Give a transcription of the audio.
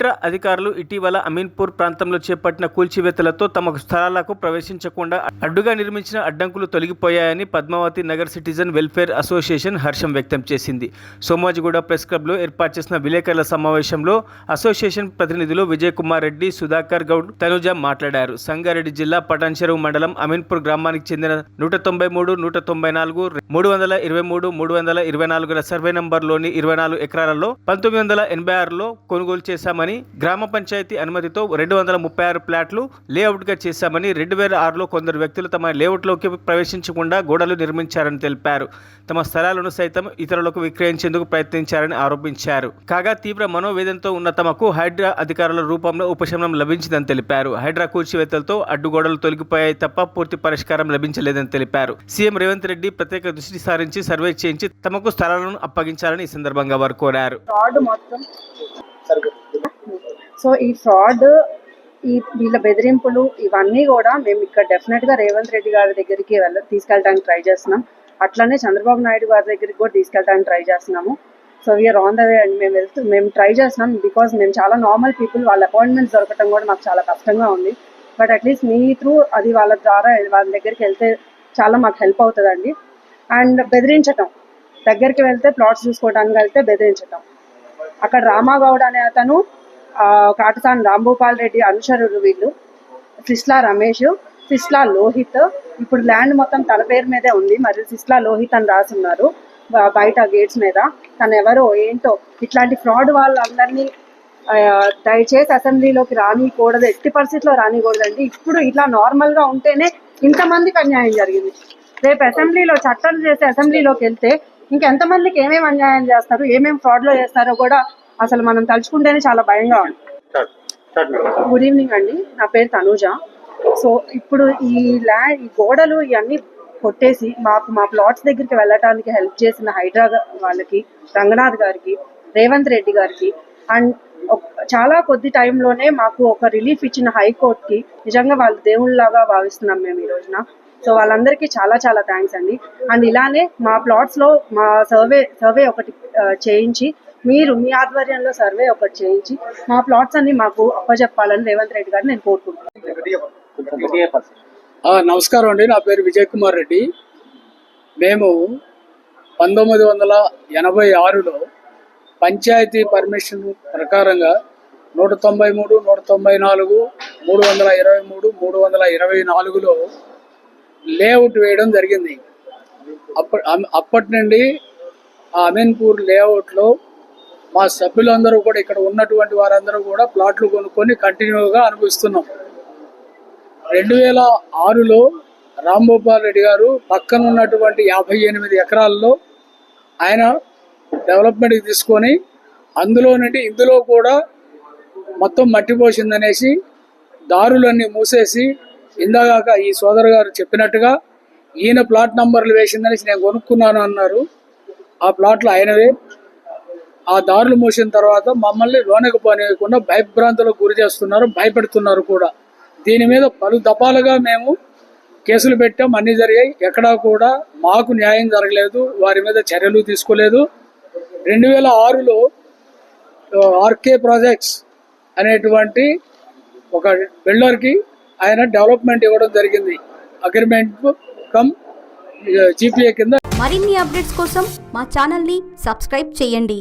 హైడ్రా అధికారులు ఇటీవల అమీన్పూర్ ప్రాంతంలో చేపట్టిన కూల్చివేతలతో తమ స్థలాలకు ప్రవేశించకుండా అడ్డుగా నిర్మించిన అడ్డంకులు తొలగిపోయాయని Padmavathi Nagar citizen welfare association హర్షం వ్యక్తం చేసింది. సోమాజిగూడ ప్రెస్ క్లబ్లో ఏర్పాటు చేసిన విలేకరుల సమావేశంలో అసోసియేషన్ ప్రతినిధులు విజయ్ కుమార్ రెడ్డి సుధాకర్ గౌడ్ తనుజ మాట్లాడారు. సంగారెడ్డి జిల్లా పటాన్చెరువు మండలం అమీన్పూర్ గ్రామానికి చెందిన నూట తొంభై మూడు నూట తొంభై నాలుగు మూడు వందల ఇరవై మూడు మూడు వందల ఇరవై నాలుగుల సర్వే నంబర్లోని ఇరవై నాలుగు ఎకరాలలో పంతొమ్మిది వందల ఎనభై ఆరులో కొనుగోలు చేశామని గ్రామ పంచాయతీ అనుమతితో రెండు వందల ముప్పై ఆరు ప్లాట్లు లేఅవుట్గా చేశామని రెండు వేల ఆరులో కొందరు వ్యక్తులు తమ లేఅవుట్లోకి ప్రవేశించకుండా గోడలు నిర్మించారని తెలిపారు. తమ స్థలాలను సైతం ఇతరులకు విక్రయించేందుకు ప్రయత్నించారని ఆరోపించారు. కాగా తీవ్ర మనోవేదనతో ఉన్న తమకు హైడ్రా అధికారుల రూపంలో ఉపశమనం లభించిందని తెలిపారు. హైడ్రా కూల్చివేతలతో అడ్డుగోడలు తొలగిపోయాయి తప్ప పూర్తి పరిష్కారం లభించలేదని తెలిపారు. సీఎం రేవంత్ రెడ్డి ప్రత్యేక దృష్టి సారించి సర్వే చేయించి తమకు స్థలాలను అప్పగించాలని ఈ సందర్భంగా వారు కోరారు. సో ఈ ఫ్రాడ్ ఈ వీళ్ళ బెదిరింపులు ఇవన్నీ కూడా మేము ఇక్కడ డెఫినెట్గా రేవంత్ రెడ్డి గారి దగ్గరికి వెళ్ళ తీసుకెళ్ళడానికి ట్రై చేస్తున్నాం. అట్లానే చంద్రబాబు నాయుడు గారి దగ్గరికి కూడా తీసుకెళ్ళడానికి ట్రై చేస్తున్నాము. So we're on the way and మేము వెళ్తూ మేము ట్రై చేస్తున్నాం బికాస్ మేము చాలా నార్మల్ పీపుల్ వాళ్ళ అపాయింట్మెంట్స్ దొరకటం కూడా మాకు చాలా కష్టంగా ఉంది. బట్ అట్లీస్ట్ మీ త్రూ అది వాళ్ళ ద్వారా వాళ్ళ దగ్గరికి వెళ్తే చాలా మాకు హెల్ప్ అవుతుందండి. అండ్ బెదిరించటం దగ్గరికి వెళ్తే ప్లాట్స్ చూసుకోవడానికి వెళ్తే బెదిరించటం. అక్కడ రామాగౌడ్ అనే అతను కాటసాని రాంభూపాల్ రెడ్డి అనుచరులు వీళ్ళు. సిస్లా రమేష్ సిస్లా లోహిత్. ఇప్పుడు ల్యాండ్ మొత్తం తన పేరు మీదే ఉంది. మరి సిస్లా లోహిత్ అని రాసున్నారు. బయట గేట్స్ మీద. తను ఎవరో ఏంటో. ఇట్లాంటి ఫ్రాడ్ వాళ్ళందరినీ దయచేసి అసెంబ్లీలోకి రానికూడదు. ఎట్టి పరిస్థితిలో రానికూడదండి. ఇప్పుడు ఇట్లా నార్మల్గా ఉంటేనే ఇంతమందికి అన్యాయం జరిగింది. రేపు అసెంబ్లీలో చట్టాలు చేసి అసెంబ్లీలోకి వెళ్తే ఇంకెంతమందికి ఏమేమి అన్యాయం చేస్తారు? ఏమేమి ఫ్రాడ్లో చేస్తారో కూడా అసలు మనం తలుచుకుంటేనే చాలా భయంగా ఉంది. గుడ్ ఈవినింగ్ అండి. నా పేరు తనూజ. సో ఇప్పుడు ఈ ల్యాండ్ ఈ గోడలు ఇవన్నీ కొట్టేసి మాకు మా ప్లాట్స్ దగ్గరికి వెళ్ళటానికి హెల్ప్ చేసిన హైడ్రా గా- వాళ్ళకి రంగనాథ్ గారికి రేవంత్ రెడ్డి గారికి. అండ్ చాలా కొద్ది టైంలోనే మాకు ఒక రిలీఫ్ ఇచ్చిన హైకోర్టుకి నిజంగా వాళ్ళు దేవుళ్ళలాగా భావిస్తున్నాం మేము ఈ రోజున. సో వాళ్ళందరికీ చాలా చాలా థ్యాంక్స్ అండి. అండ్ ఇలానే మా ప్లాట్స్లో మా సర్వే సర్వే ఒకటి చేయించి మీరు మీ ఆధ్వర్యంలో సర్వే ఒకటి చేయించి మా ప్లాట్స్ అన్ని మాకు అప్పచెప్పాలని రేవంత్ రెడ్డి గారిని నేను కోరుకుంటున్నాను. నమస్కారం అండి. నా పేరు విజయ్ కుమార్ రెడ్డి. మేము పంతొమ్మిది వందల ఎనభై ఆరులో పంచాయతీ పర్మిషన్ ప్రకారంగా నూట తొంభై మూడు నూట తొంభై నాలుగు మూడు వందల ఇరవై మూడు మూడు వందల ఇరవై నాలుగులో లేఅవుట్ వేయడం జరిగింది. అప్ప అప్పటి నుండి ఆ అమీన్పూర్ లేఅవుట్లో మా సభ్యులందరూ కూడా ఇక్కడ ఉన్నటువంటి వారందరూ కూడా ప్లాట్లు కొనుక్కొని కంటిన్యూగా అనుభవిస్తున్నాం. రెండు వేల ఆరులో రాంభూపాల్ రెడ్డి గారు పక్కన ఉన్నటువంటి యాభై ఎనిమిది ఎకరాల్లో ఆయన డెవలప్మెంట్కి తీసుకొని అందులో నుండి ఇందులో కూడా మొత్తం మట్టిపోసిందనేసి దారులన్నీ మూసేసి ఇందాక ఈ సోదరు గారు చెప్పినట్టుగా ఈయన ప్లాట్ నంబర్లు వేసిందనేసి నేను కొనుక్కున్నాను అన్నారు. ఆ ప్లాట్లు ఆయనవే. ఆ దారులు మూసిన తర్వాత మమ్మల్ని లోనకు పోనీయకుండా భయభ్రాంతులకు గురి చేస్తున్నారు భయపెడుతున్నారు కూడా. దీని మీద పలు దఫాలుగా మేము కేసులు పెట్టాం అన్ని జరిగాయి. ఎక్కడా కూడా మాకు న్యాయం జరగలేదు వారి మీద చర్యలు తీసుకోలేదు. రెండు వేల ఆరులో ఆర్కే ప్రాజెక్ట్స్ అనేటువంటి ఒక బిల్డర్కి ఆయన డెవలప్మెంట్ ఇవ్వడం జరిగింది. అగ్రిమెంట్ కమ్ జీపీఏ కింద. మరిన్ని అప్డేట్స్ కోసం మా ఛానల్ని సబ్స్క్రైబ్ చేయండి.